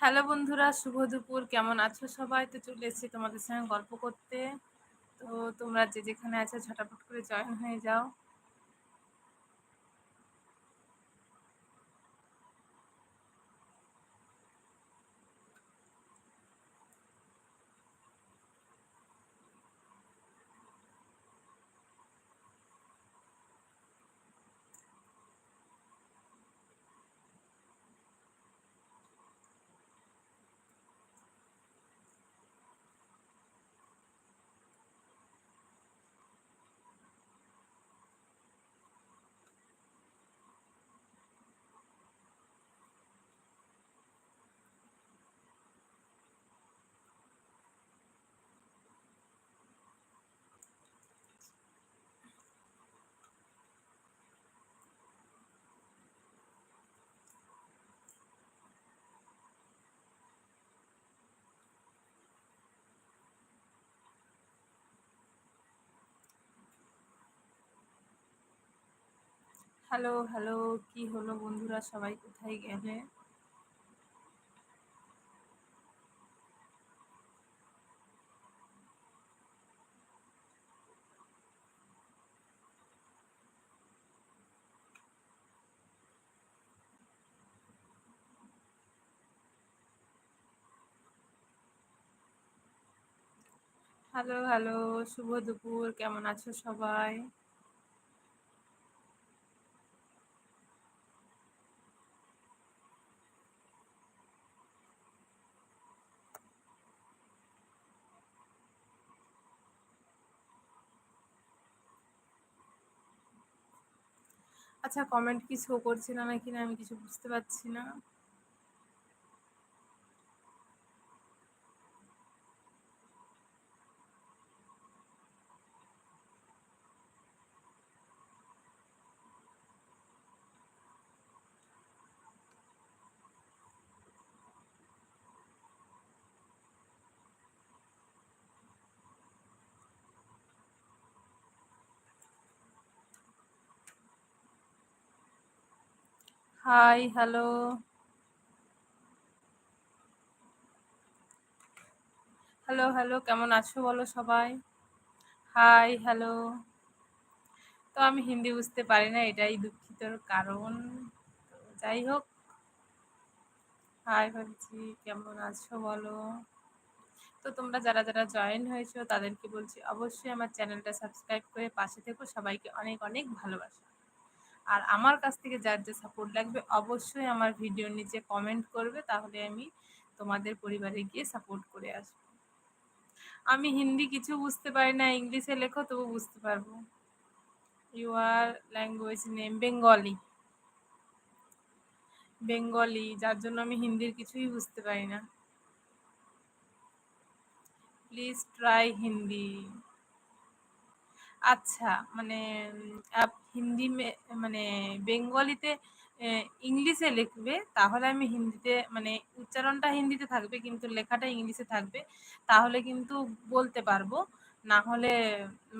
Hello বন্ধুরা, শুভ দুপুর। কেমন আছো সবাই? তো চলে এসেছি তোমাদের সঙ্গে গল্প করতে। তো তোমরা যে যেখানে আছো, ঝটাপট করে জয়েন হয়ে যাও। হ্যালো হ্যালো, কি হলো বন্ধুরা? সবাই কোথায় গেলে? হ্যালো হ্যালো, শুভ দুপুর। কেমন আছো সবাই? আচ্ছা কমেন্ট কি শো করছে না নাকি না আমি কিছু বুঝতে পারছি না। হাই হ্যালো হ্যালো হ্যালো কেমন আছো বলো সবাই? হাই হ্যালো তো আমি হিন্দি বুঝতে পারি না, এটাই দুঃখিতর কারণ। যাই হোক। হাই ভাবছি, কেমন আছো বলো? তো তোমরা যারা যারা জয়েন হয়েছো, তাদেরকে বলছি, অবশ্যই আমার চ্যানেলটা সাবস্ক্রাইব করে পাশে থেকো। সবাইকে অনেক অনেক ভালোবাসা। আর আমার কাছ থেকে যার যে সাপোর্ট লাগবে, অবশ্যই আমার ভিডিওর নিচে কমেন্ট করবে, তাহলে আমি তোমাদের পরিবারে গিয়ে সাপোর্ট করে আসব। আমি হিন্দি কিছু বুঝতে পারি না, ইংলিশে লেখো তবু বুঝতে পারব। Your language name Bengali Bengali যার জন্য আমি হিন্দির কিছুই বুঝতে পারি না। Please try Hindi. আচ্ছা মানে হিন্দি মানে বেঙ্গলিতে ইংলিশে লিখবে, তাহলে আমি হিন্দিতে মানে উচ্চারণটা হিন্দিতে থাকবে, কিন্তু লেখাটা ইংলিশে থাকবে, তাহলে কিন্তু বলতে পারব। না হলে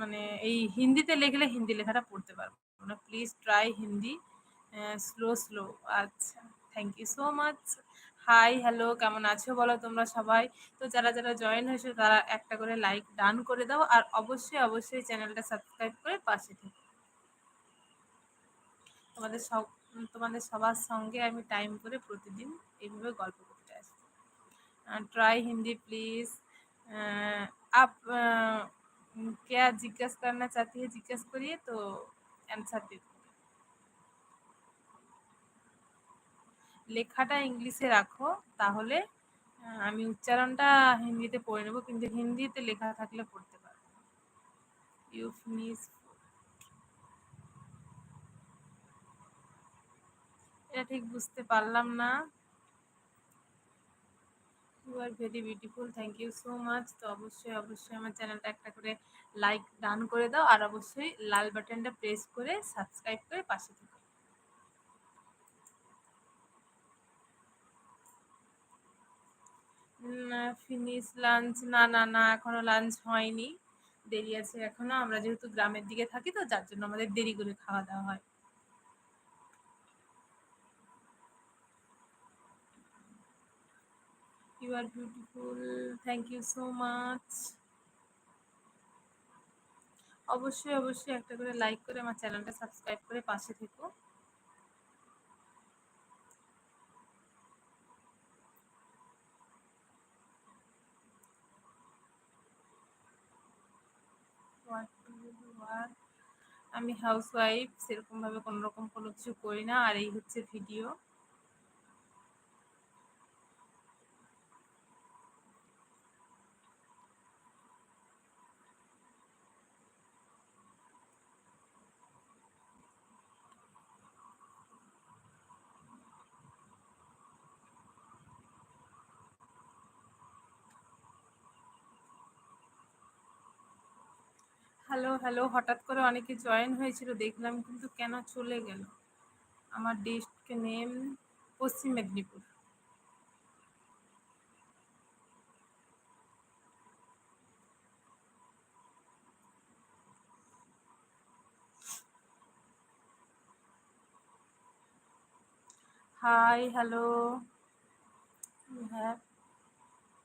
মানে এই হিন্দিতে লিখলে হিন্দি লেখাটা পড়তে পারব না। Please try Hindi slow slow আচ্ছা thank you so much high hello কেমন আছো বলো তোমরা সবাই তো যারা যারা জয়েন হয়েছো তারা একটা করে লাইক ডান করে দাও আর অবশ্যই অবশ্যই চ্যানেলটা সাবস্ক্রাইব করে পাশে থেকো তোমাদের সব তোমাদের সবার সঙ্গে আমি টাইম করে প্রতিদিন এইভাবে গল্প করতে আসবো ট্রাই হিন্দি প্লিজ आप क्या जिज्ञास करना चाहती है जिज्ञास करिए तो आंसर दे লেখাটা ইংলিশে রাখো, তাহলে আমি উচ্চারণটা হিন্দিতে পড়ে নেব, কিন্তু হিন্দিতে লেখা থাকলে পড়তে পারব। ইউ ফিনিশ এটা ঠিক বুঝতে পারলাম না। You are very beautiful thank you so much তো অবশ্যই অবশ্যই আমার চ্যানেলটা একটা করে লাইক ডান করে দাও, আর অবশ্যই লাল বাটনটা প্রেস করে সাবস্ক্রাইব করে পাশে থেকো। ফিনিশ লাঞ্চ, না না না, এখনও লাঞ্চ হয়নি। দেরি আছে এখনও, আমরা যেহেতু গ্রামের দিকে থাকি তো, যার জন্য আমাদের দেরি করে খাওয়া দাওয়া হয়। You are beautiful thank you so much অবশ্যই অবশ্যই একটা করে লাইক করে আমার চ্যানেলটা সাবস্ক্রাইব করে পাশে থেকো। আমি হাউস ওয়াইফ সেরকমভাবে কোনোরকম কোনো কিছু করি না আর এই হচ্ছে ভিডিও হ্যালো হ্যালো হঠাৎ করে অনেকে জয়েন হয়েছিল, দেখলাম কিন্তু কেন চলে গেল? আমার district name Paschim Medinipur. Hi hello have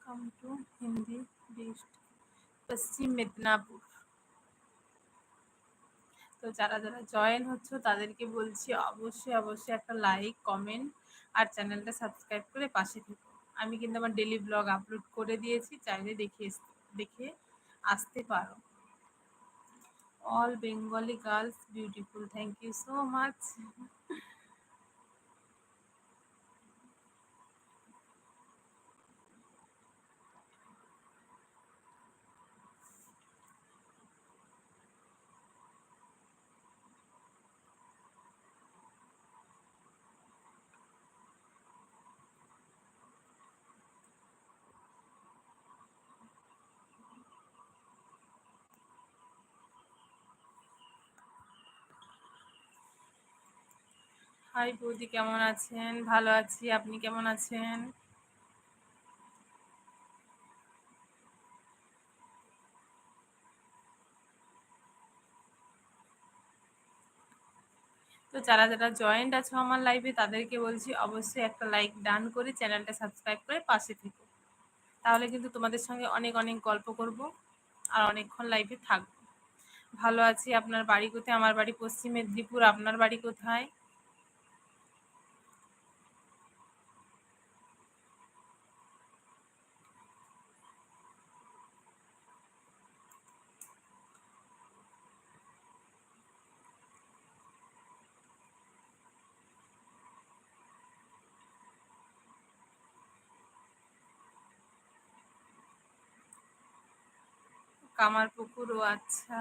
come to Hindi dist Paschim Medinipur. তো যারা যারা জয়েন হচ্ছে, তাদেরকে বলছি অবশ্যই অবশ্যই একটা লাইক কমেন্ট আর চ্যানেলটা সাবস্ক্রাইব করে পাশে থেকো। আমি কিন্তু আমার ডেলি ব্লগ আপলোড করে দিয়েছি, চাইলে দেখে দেখে আসতে পারো। All Bengali girls beautiful thank you so much hi বৌদি, কেমন আছেন? ভালো আছি, আপনি কেমন আছেন? তো যারা যারা জয়েন্ট আছো আমার লাইভে তাদেরকে বলছি অবশ্যই একটা লাইক ডান করে চ্যানেলটা সাবস্ক্রাইব করে পাশে থেকো। তাহলে কিন্তু তোমাদের সঙ্গে অনেক অনেক গল্প করব আর অনেকক্ষণ লাইভে থাকব। ভালো আছি, আপনার বাড়ি কোথায়? আমার বাড়ি পশ্চিম মেদিনীপুর, আপনার বাড়ি কোথায়? কামার পুকুরও আচ্ছা।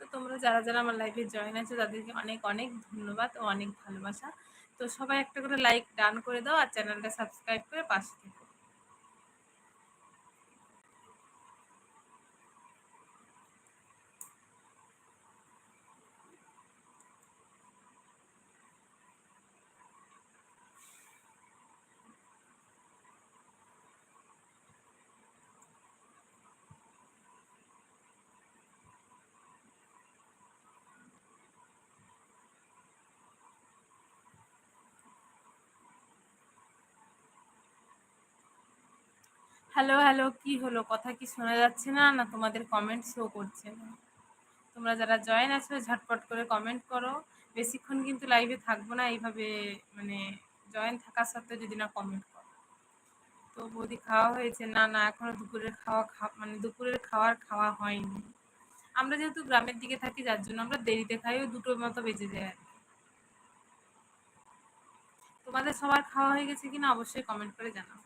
তো তোমরা যারা যারা আমার লাইফে জয়েন আছো, তাদেরকে অনেক অনেক ধন্যবাদ ও অনেক ভালোবাসা। তো সবাই একটা করে লাইক ডান করে দাও আর চ্যানেলটা সাবস্ক্রাইব করে পাশে থেকো। হ্যালো হ্যালো কি হলো? কথা কি শোনা যাচ্ছে না? না তোমাদের কমেন্ট শো করছে না? তোমরা যারা জয়েন আছো, ঝটপট করে কমেন্ট করো। বেশিক্ষণ কিন্তু লাইভে থাকব না, এইভাবে মানে জয়েন থাকা সত্ত্বেও যদি না কমেন্ট করো। তো বৌদি খাওয়া হয়েছে। না না, এখনও দুপুরের খাওয়া মানে দুপুরের খাওয়ার খাওয়া হয়নি। আমরা যেহেতু গ্রামের দিকে থাকি, যার জন্য আমরা দেরিতে খাই, ওই দুটোর মতো বেঁচে যায় তোমাদের সবার খাওয়া হয়ে গেছে কিনা অবশ্যই কমেন্ট করে জানাও।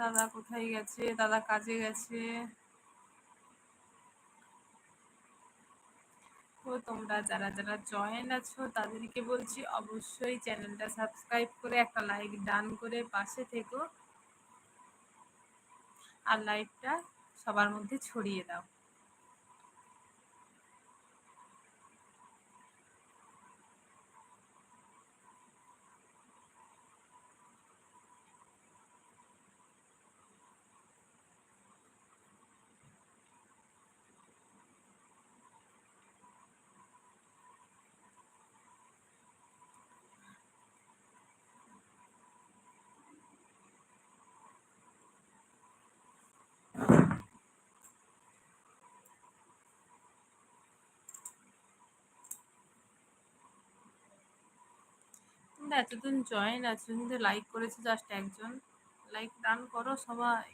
দাদা কোথায় গেছে? দাদা কাজে গেছে। তো তোমরা যারা যারা জয়েন আছো, তাদেরকে বলছি অবশ্যই চ্যানেলটা সাবস্ক্রাইব করে একটা লাইক ডান করে পাশে থেকো। আর লাইকটা সবার মধ্যে ছড়িয়ে দাও। তোমরা এতদিন জয়েন আছো কিন্তু লাইক করেছে জাস্ট একজন। লাইক ডান করো সবাই।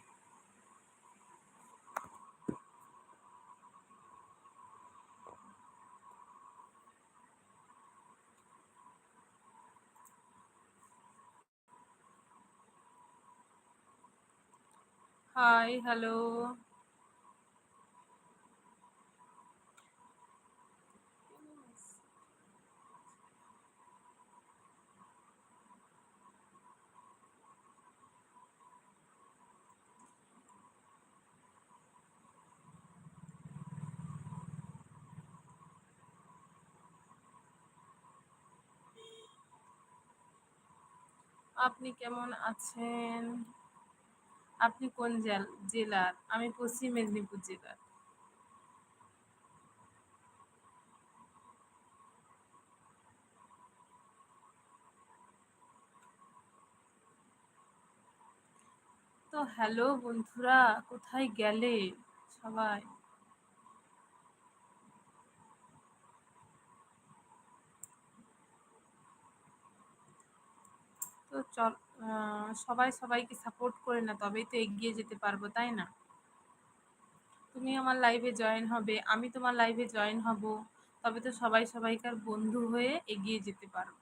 হাই হ্যালো আপনি কেমন আছেন? আপনি কোন জেলার? আমি পশ্চিম মেদিনীপুর জেলার। তো হ্যালো বন্ধুরা, কোথায় গেলে সবাই? তো চল সবাই সবাইকে সাপোর্ট করে না, তবেই তো এগিয়ে যেতে পারব, তাই না? তুমি আমার লাইভে জয়েন হবে, আমি তোমার লাইভে জয়েন হব, তবে তো সবাই সবাইকার বন্ধু হয়ে এগিয়ে যেতে পারব।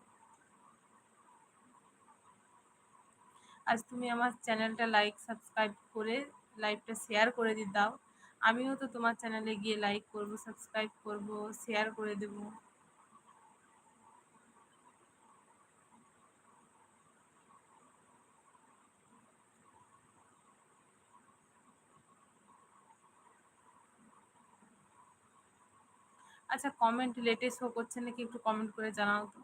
আজ তুমি আমার চ্যানেলটা লাইক সাবস্ক্রাইব করে লাইভটা শেয়ার করে দিয়ে দাও। আমিও তো তোমার চ্যানেলে গিয়ে লাইক করব সাবস্ক্রাইব করব শেয়ার করে দেবো। আচ্ছা কমেন্ট লেটেস্ট হোক করছে নাকি একটু কমেন্ট করে জানাও তো।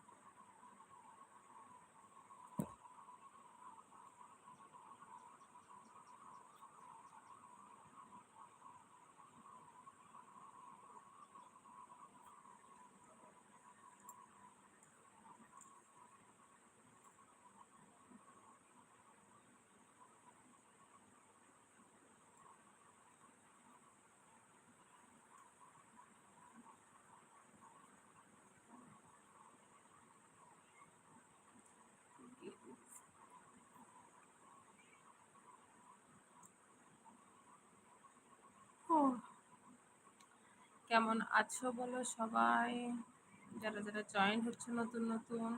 কেমন আছো বলো সবাই? যারা যারা জয়েন হচ্ছে নতুন নতুন,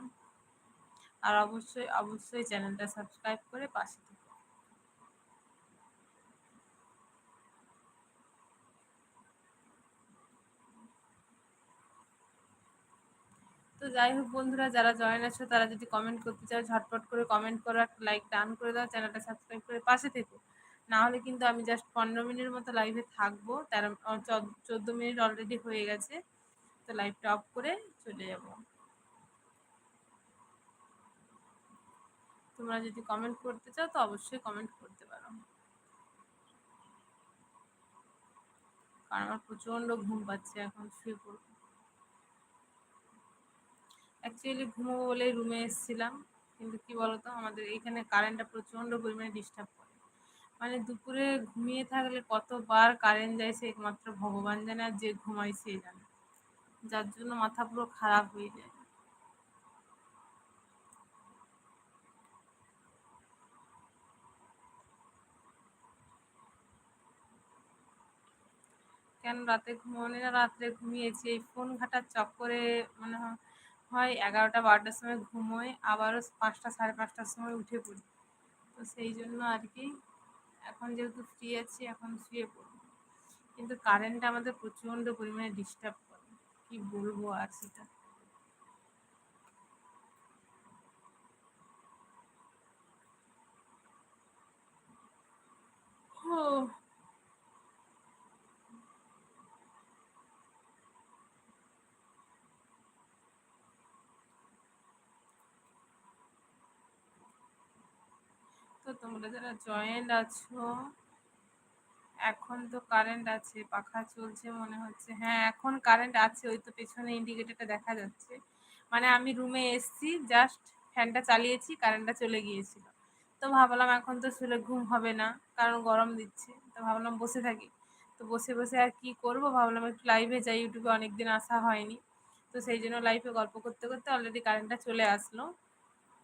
আর অবশ্যই অবশ্যই চ্যানেলটা সাবস্ক্রাইব করে পাশে তো যাই হোক বন্ধুরা, যারা জয়েন আছো, তারা যদি কমেন্ট করতে চাও, ঝটপট করে কমেন্ট করো, একটা লাইক ডান করে দাও চ্যানেলটা সাবস্ক্রাইব করে পাশে থেকো। না হলে কিন্তু আমি জাস্ট পনেরো মিনিটের মতো লাইভে থাকব। তেরো চোদ্দ মিনিট অলরেডি হয়ে গেছে। তো লাইভটা অফ করে চলে যাব। তোমরা যদি কমেন্ট করতে চাও, তো অবশ্যই কমেন্ট করতে পারো। কারণ আমার প্রচণ্ড ঘুম পাচ্ছে এখন, শুয়ে পড়ব। অ্যাকচুয়ালি ঘুমোবো বলেই রুমে এসেছিলাম। কিন্তু কি বলতো, আমাদের এখানে কারেন্টটা প্রচণ্ড পরিমাণে ডিস্টার্ব করে। মানে দুপুরে ঘুমিয়ে থাকলে কতবার কারেন্ট যায় সে একমাত্র ভগবান জানে আর যে ঘুমায় সে জানে। যার জন্য মাথা পুরো খারাপ হয়ে যায়। কেন রাতে ঘুমোনি না? রাত্রে ঘুমিয়েছি। এই ফোন ঘাটার চক্করে মনে হয় এগারোটা বারোটার সময় ঘুমোই, আবারও পাঁচটা, সাড়ে পাঁচটার সময় উঠে পড়ি। তো সেই জন্য আর কি এখন যেহেতু ফ্রি আছি, এখন শুয়ে পড়ব। কিন্তু কারেন্টটা আমাদের প্রচণ্ড পরিমাণে ডিস্টার্ব করে। কি বলব আর সেটা? ও তোমরা যারা জয়েন্ট আছো, এখন তো কারেন্ট আছে, পাখা চলছে মনে হচ্ছে। হ্যাঁ এখন কারেন্ট আছে, ওই তো পেছনে ইন্ডিকেটরটা দেখা যাচ্ছে। মানে আমি রুমে এসছি জাস্ট ফ্যানটা চালিয়েছি কারেন্টটা চলে গিয়েছিল। তো ভাবলাম এখন তো শুলে ঘুম হবে না, কারণ গরম দিচ্ছে। তো ভাবলাম বসে থাকি। তো বসে বসে আর কি করব? ভাবলাম একটু লাইভে যাই ইউটিউবে অনেক দিন আসা হয়নি। তো সেই জন্য লাইভে গল্প করতে করতে অলরেডি কারেন্টটা চলে আসলো।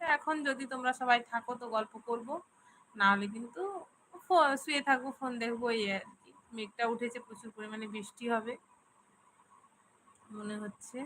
এখন যদি তোমরা সবাই থাকো তো গল্প করব। না হলে কিন্তু শুয়ে থাকব ফোন দেখব, এই আর কি। মেঘটা উঠেছে, প্রচুর পরিমাণে বৃষ্টি হবে, মনে হচ্ছে।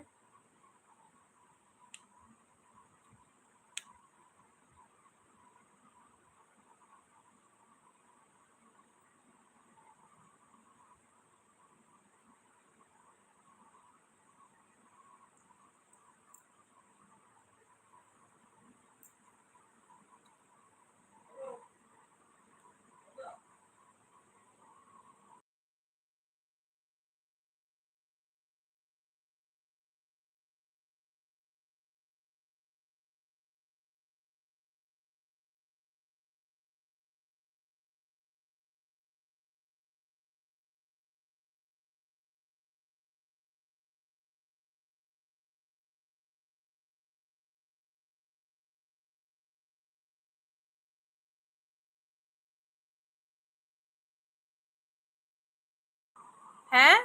হ্যাঁ?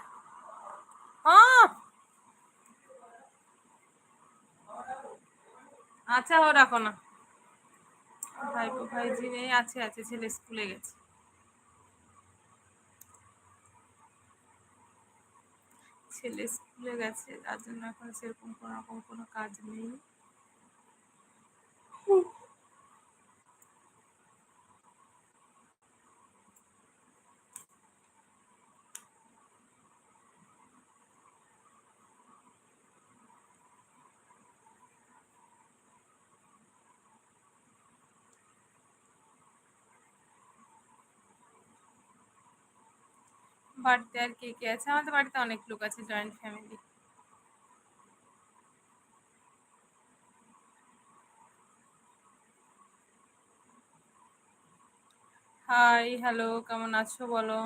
আচ্ছা ও রাখো না। ভাইপো ভাইজি নেই, আছে আছে, ছেলে স্কুলে গেছে। ছেলে স্কুলে গেছে, তার জন্য এখন সেরকম কোনো রকম কোনো কাজ নেই। বাড়িতে আর কে কে আছে? আমাদের বাড়িতে অনেক লোক আছে জয়েন্ট ফ্যামিলি হাই হ্যালো কেমন আছো বলো?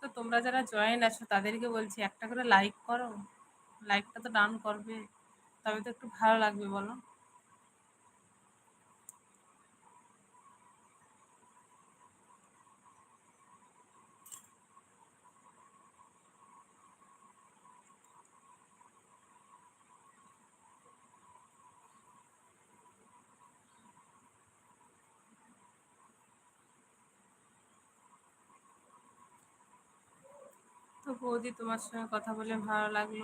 তো তোমরা যারা জয়েন আছো, তাদেরকে বলছি একটা করে লাইক করো। লাইকটা তো ডান করবে। তবে তো একটু ভালো লাগবে, বলো। তো বৌদি তোমার সঙ্গে কথা বলে ভালো লাগল।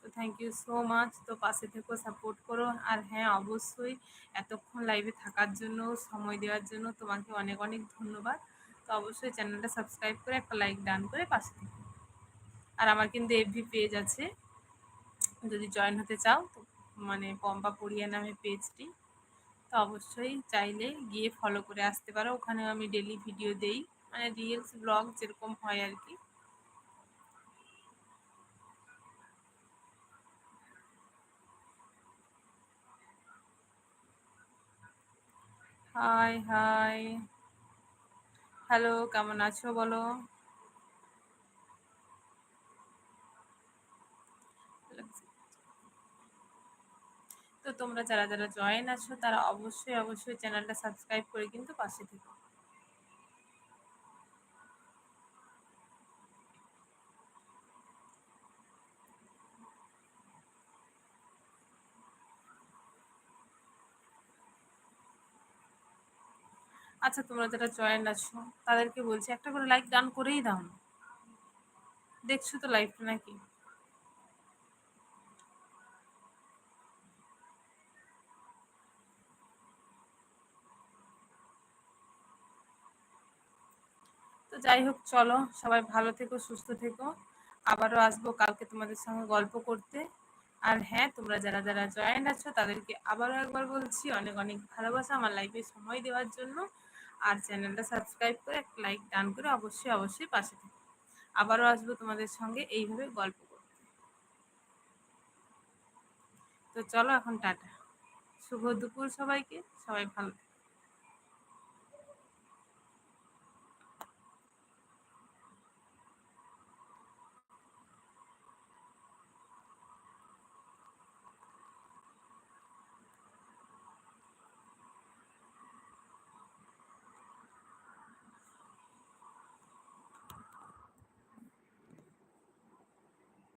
তো থ্যাংক ইউ সো মাচ তো পাশে থেকেও সাপোর্ট করো। আর হ্যাঁ অবশ্যই এতক্ষণ লাইভে থাকার জন্য, সময় দেওয়ার জন্য তোমাকে অনেক অনেক ধন্যবাদ। তো অবশ্যই চ্যানেলটা সাবস্ক্রাইব করে একটা লাইক ডান করে পাশে থেকো। আর আমার কিন্তু এফভি পেজ আছে। যদি জয়েন হতে চাও, তো মানে পম্পা পড়িয়া নামে পেজটি তো অবশ্যই চাইলে গিয়ে ফলো করে আসতে পারো। ওখানে আমি ডেলি ভিডিও দেই। মানে রিলস ব্লগ যেরকম হয় আর কি। হাই হাই হ্যালো কেমন আছো বলো? তো তোমরা যারা যারা জয়েন আছো, তারা অবশ্যই অবশ্যই চ্যানেলটা সাবস্ক্রাইব করে কিন্তু পাশে থেকো। আচ্ছা তোমরা যারা জয়েন আছো, তাদেরকে বলছি একটা করে লাইক ডান করেই দাও না। দেখছ তো লাইভটা নাকি? তো যাই হোক, চলো, সবাই ভালো থেকো, সুস্থ থেকো। আবারও আসব কালকে তোমাদের সঙ্গে গল্প করতে। আর হ্যাঁ তোমরা যারা যারা জয়েন্ট আছো, তাদেরকে আবারও একবার বলছি, অনেক অনেক ভালোবাসা আমার লাইফে সময় দেওয়ার জন্য। আর চ্যানেলটা সাবস্ক্রাইব করে একটা লাইক ডান করে অবশ্যই অবশ্যই পাশে থাকবে আবারও আসব তোমাদের সঙ্গে এইভাবে গল্প করতে। তো চলো এখন টাটা। শুভ দুপুর সবাইকে। সবাই ভালো